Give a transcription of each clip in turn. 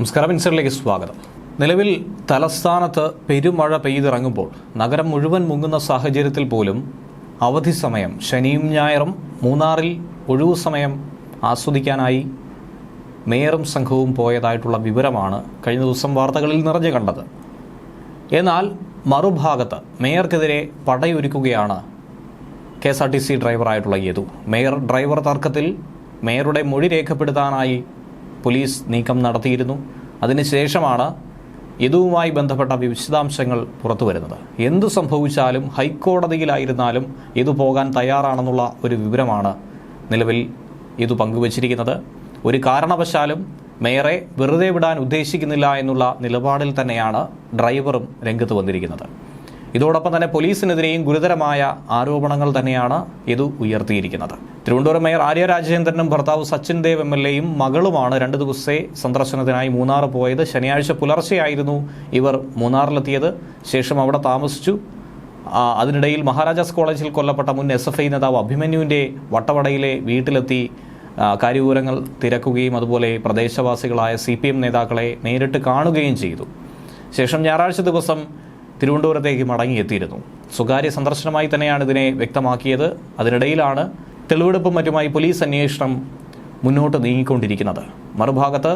നമസ്കാരം ഇൻസറിലേക്ക് സ്വാഗതം. നിലവിൽ തലസ്ഥാനത്ത് പെരുമഴ പെയ്തിറങ്ങുമ്പോൾ നഗരം മുഴുവൻ മുങ്ങുന്ന സാഹചര്യത്തിൽ പോലും അവധി സമയം ശനിയും ഞായറും മൂന്നാറിൽ ഒഴിവു സമയം ആസ്വദിക്കാനായി മേയറും സംഘവും പോയതായിട്ടുള്ള വിവരമാണ് കഴിഞ്ഞ ദിവസം വാർത്തകളിൽ നിറഞ്ഞു കണ്ടത്. എന്നാൽ മറുഭാഗത്ത് മേയർക്കെതിരെ പടയൊരുക്കുകയാണ് K S R T C ഡ്രൈവറായിട്ടുള്ള യേതു. മേയർ ഡ്രൈവർ തർക്കത്തിൽ മേയറുടെ മൊഴി രേഖപ്പെടുത്താനായി പോലീസ് നീക്കം നടത്തിയിരുന്നു. അതിനുശേഷമാണ് ഇതുമായി ബന്ധപ്പെട്ട വിശദാംശങ്ങൾ പുറത്തു വരുന്നത്. എന്തു സംഭവിച്ചാലും ഹൈക്കോടതിയിലായിരുന്നാലും ഇത് പോകാൻ തയ്യാറാണെന്നുള്ള ഒരു വിവരമാണ് നിലവിൽ ഇത് പങ്കുവച്ചിരിക്കുന്നത്. ഒരു കാരണവശാലും മേയറെ വെറുതെ വിടാൻ ഉദ്ദേശിക്കുന്നില്ല എന്നുള്ള നിലപാടിൽ തന്നെയാണ് ഡ്രൈവറും രംഗത്ത് വന്നിരിക്കുന്നത്. ഇതോടൊപ്പം തന്നെ പോലീസിനെതിരെയും ഗുരുതരമായ ആരോപണങ്ങൾ തന്നെയാണ് ഇത് ഉയർത്തിയിരിക്കുന്നത്. തിരുവനന്തപുരം മേയർ ആര്യ രാജേന്ദ്രനും ഭർത്താവ് സച്ചിൻ ദേവ് എം എൽ എയും മകളുമാണ് രണ്ട് ദിവസത്തെ സന്ദർശനത്തിനായി മൂന്നാർ പോയത്. ശനിയാഴ്ച പുലർച്ചെയായിരുന്നു ഇവർ മൂന്നാറിലെത്തിയത്. ശേഷം അവിടെ താമസിച്ചു. അതിനിടയിൽ മഹാരാജാസ് കോളേജിൽ കൊല്ലപ്പെട്ട മുൻ എസ് എഫ് ഐ നേതാവ് അഭിമന്യുവിന്റെ വട്ടവടയിലെ വീട്ടിലെത്തി കാര്യവിവരങ്ങൾ തിരക്കുകയും അതുപോലെ പ്രദേശവാസികളായ സി പി എം നേതാക്കളെ നേരിട്ട് കാണുകയും ചെയ്തു. ശേഷം ഞായറാഴ്ച ദിവസം തിരുവനന്തപുരത്തേക്ക് മടങ്ങിയെത്തിയിരുന്നു. സ്വകാര്യ സന്ദർശനമായി തന്നെയാണ് ഇതിനെ വ്യക്തമാക്കിയത്. അതിനിടയിലാണ് തെളിവെടുപ്പും മറ്റുമായി പോലീസ് അന്വേഷണം മുന്നോട്ട് നീങ്ങിക്കൊണ്ടിരിക്കുന്നത്. മറുഭാഗത്ത്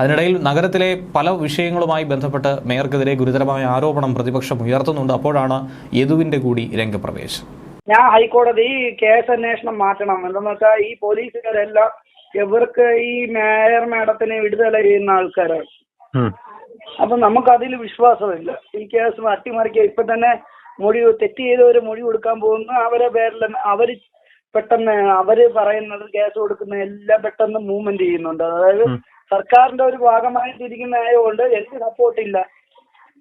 അതിനിടയിൽ നഗരത്തിലെ പല വിഷയങ്ങളുമായി ബന്ധപ്പെട്ട് മേയർക്കെതിരെ ഗുരുതരമായ ആരോപണം പ്രതിപക്ഷം ഉയർത്തുന്നുണ്ട്. അപ്പോഴാണ് യദുവിന്റെ കൂടി രംഗപ്രവേശം. ഞാൻ ഹൈക്കോടതി കേസ് അന്വേഷണം മാറ്റണം. എന്തെന്ന് വെച്ചാൽ ഈ പോലീസുകാരെല്ലാം ഇവർക്ക് ഈ മേയർ മാഡത്തിനെ വിടുതല ചെയ്യുന്ന ആൾക്കാരാണ്. അപ്പൊ നമുക്ക് അതിൽ വിശ്വാസമില്ല. ഈ കേസ് അട്ടിമറിക്കുക ഇപ്പൊ തന്നെ മൊഴി തെറ്റ് ചെയ്തവര് മൊഴി കൊടുക്കാൻ പോകുന്നു അവരെ പേരിൽ അവർ പെട്ടെന്ന് അവർ പറയുന്നത് കേസ് കൊടുക്കുന്ന എല്ലാം പെട്ടെന്ന് മൂവ്മെന്റ് ചെയ്യുന്നുണ്ട്. അതായത് സർക്കാരിന്റെ ഒരു ഭാഗമായിട്ടിരിക്കുന്ന ആയതുകൊണ്ട് എനിക്ക് സപ്പോർട്ടില്ല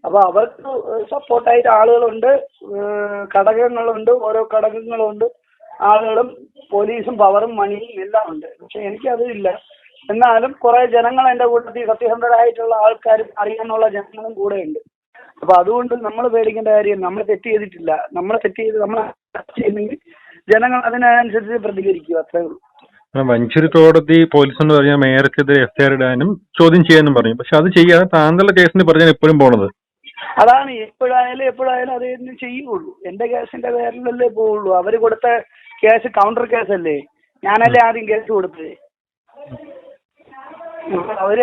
അപ്പൊ അവർക്ക് സപ്പോർട്ടായിട്ട് ആളുകളുണ്ട്. ഘടകങ്ങളുണ്ട്. ഓരോ ഘടകങ്ങളുണ്ട്. ആളുകളും പോലീസും പവറും മണിയും എല്ലാം ഉണ്ട്. പക്ഷെ എനിക്കതില്ല എന്നാലും കുറെ ജനങ്ങൾ എന്റെ കൂട്ടത്തിൽ സത്യസന്ധരായിട്ടുള്ള ആൾക്കാരും അറിയാനുള്ള ജനങ്ങളും കൂടെ ഉണ്ട് അപ്പൊ അതുകൊണ്ട് നമ്മൾ പേടിക്കേണ്ട കാര്യം നമ്മൾ തെറ്റ് ചെയ്തിട്ടില്ല. നമ്മൾ തെറ്റ് ചെയ്ത് നമ്മൾ ചെയ്യുന്നെങ്കിൽ ജനങ്ങൾ അതിനനുസരിച്ച് പ്രതികരിക്കുക അത്രേ ഉള്ളൂ. വഞ്ചൂർ കോടതി പോലീസ് എന്ന് പറഞ്ഞാൽ മേയർക്കെതിരെ എഫ്ഐആർ ഇടാനും ചോദ്യം ചെയ്യാനും പറഞ്ഞു. പക്ഷെ അത് ചെയ്യാതെ താങ്കളുടെ കേസിന് പറഞ്ഞാൽ എപ്പോഴും പോണത്. അതാണ് എപ്പോഴായാലും എപ്പോഴായാലും അത് തന്നെ ചെയ്യുള്ളൂ. എന്റെ കേസിന്റെ പേരിലല്ലേ പോവുള്ളൂ. അവർ കൊടുത്ത കേസ് കൗണ്ടർ കേസല്ലേ? ഞാനല്ലേ ആദ്യം കേസ് കൊടുത്തത്? അവർ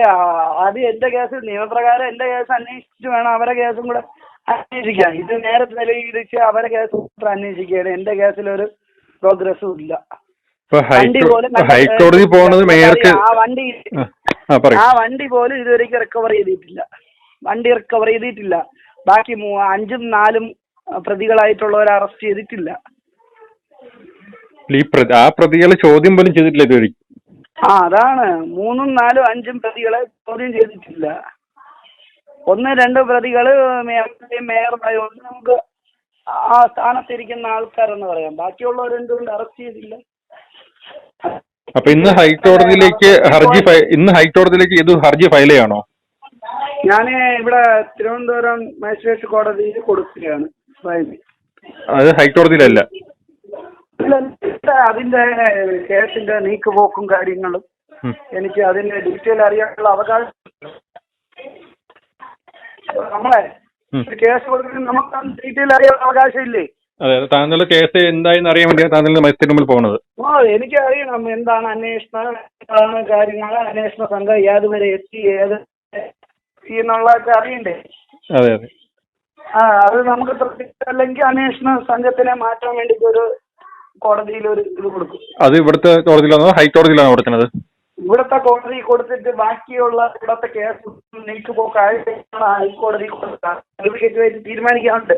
ആദ്യം എന്റെ കേസ് നിയമപ്രകാരം എന്റെ കേസ് അന്വേഷിച്ചിട്ട് വേണം അവരെ കേസും കൂടെ അന്വേഷിക്കാൻ. ഇത് നേരെ തെളിയിച്ച് അവരെ കേസ് മാത്രം അന്വേഷിക്കുകയാണ്. എന്റെ കേസിൽ ഒരു പ്രോഗ്രസ്സും ഇല്ല. ഹൈക്കോടതി പോണത് മേയർക്ക് ആ വണ്ടി ആ, വണ്ടി പോലും ഇതുവരേക്ക് റിക്കവർ ചെയ്തിട്ടില്ല. വണ്ടി റിക്കവർ ചെയ്തിട്ടില്ല. ബാക്കി അഞ്ചും നാലും പ്രതികളായിട്ടുള്ളവരെ അറസ്റ്റ് ചെയ്തിട്ടില്ല. ആ പ്രതികളെ ചോദ്യം പോലും ചെയ്തിട്ടില്ല ഇതുവരെ ആ അതാണ്. മൂന്നും നാലും അഞ്ചും പ്രതികളെ ചോദ്യം ചെയ്തിട്ടില്ല. ഒന്ന് രണ്ട് പ്രതികൾ മേയറായോണ്ട് നമുക്ക് ആ സ്ഥാനത്തിരിക്കുന്ന ആൾക്കാരെന്ന് പറയാം. ബാക്കിയുള്ളവർ എന്തുകൊണ്ട് അറസ്റ്റ് ചെയ്തില്ല? അപ്പൊ ഇന്ന് ഹൈക്കോടതിയിലേക്ക് ഹർജി ഇന്ന് ഹൈക്കോടതിയിലേക്ക് ഇത് ഹർജി ഫയൽ ചെയ്യണോ ഞാൻ ഇവിടെ തിരുവനന്തപുരം മജിസ്ട്രേറ്റ് കോടതിയിൽ കൊടുക്കുകയാണ് അത് ഹൈക്കോടതിയിലല്ല. അതിന്റെ കേസിന്റെ നീക്കുപോക്കും കാര്യങ്ങളും? എനിക്ക് അതിന്റെ ഡീറ്റെയിൽ അറിയാനുള്ള അവകാശം. നമ്മളെ കേസ് കൊടുക്കുന്ന നമുക്ക് ഡീറ്റെയിൽ അറിയാനുള്ള അവകാശം ഇല്ലേ അതെ. താങ്കളുടെ കേസ് എന്തായെന്ന് അറിയാൻ വേണ്ടിയാണ് താങ്കളുടെ മജിസ്ട്രേറ്റ് മുമ്പിൽ പോകുന്നത് ആ എനിക്ക് അറിയണം എന്താണ് അന്വേഷണം എന്താണ് കാര്യങ്ങൾ അന്വേഷണ സംഘം ഏത് വരെ എത്തി ഏത് എന്നുള്ളതൊക്കെ അറിയണ്ടേ? അതെ അതെ. ആ അത് നമുക്ക് അല്ലെങ്കിൽ അന്വേഷണ സംഘത്തിനെ മാറ്റാൻ വേണ്ടി ഒരു കോടതിയിൽ ഒരു ഇത് കൊടുക്കും. അത് ഇവിടുത്തെ കോടതിയിലാണോ ഹൈക്കോടതിയിലാണോ കൊടുക്കുന്നത്? ഇവിടുത്തെ കോടതി കൊടുത്തിട്ട് ബാക്കിയുള്ള ഇവിടുത്തെ കേസ് നീക്ക് പോക്കായിട്ടാണ് ഹൈക്കോടതി കൊടുക്കുക തീരുമാനിക്കാറുണ്ട്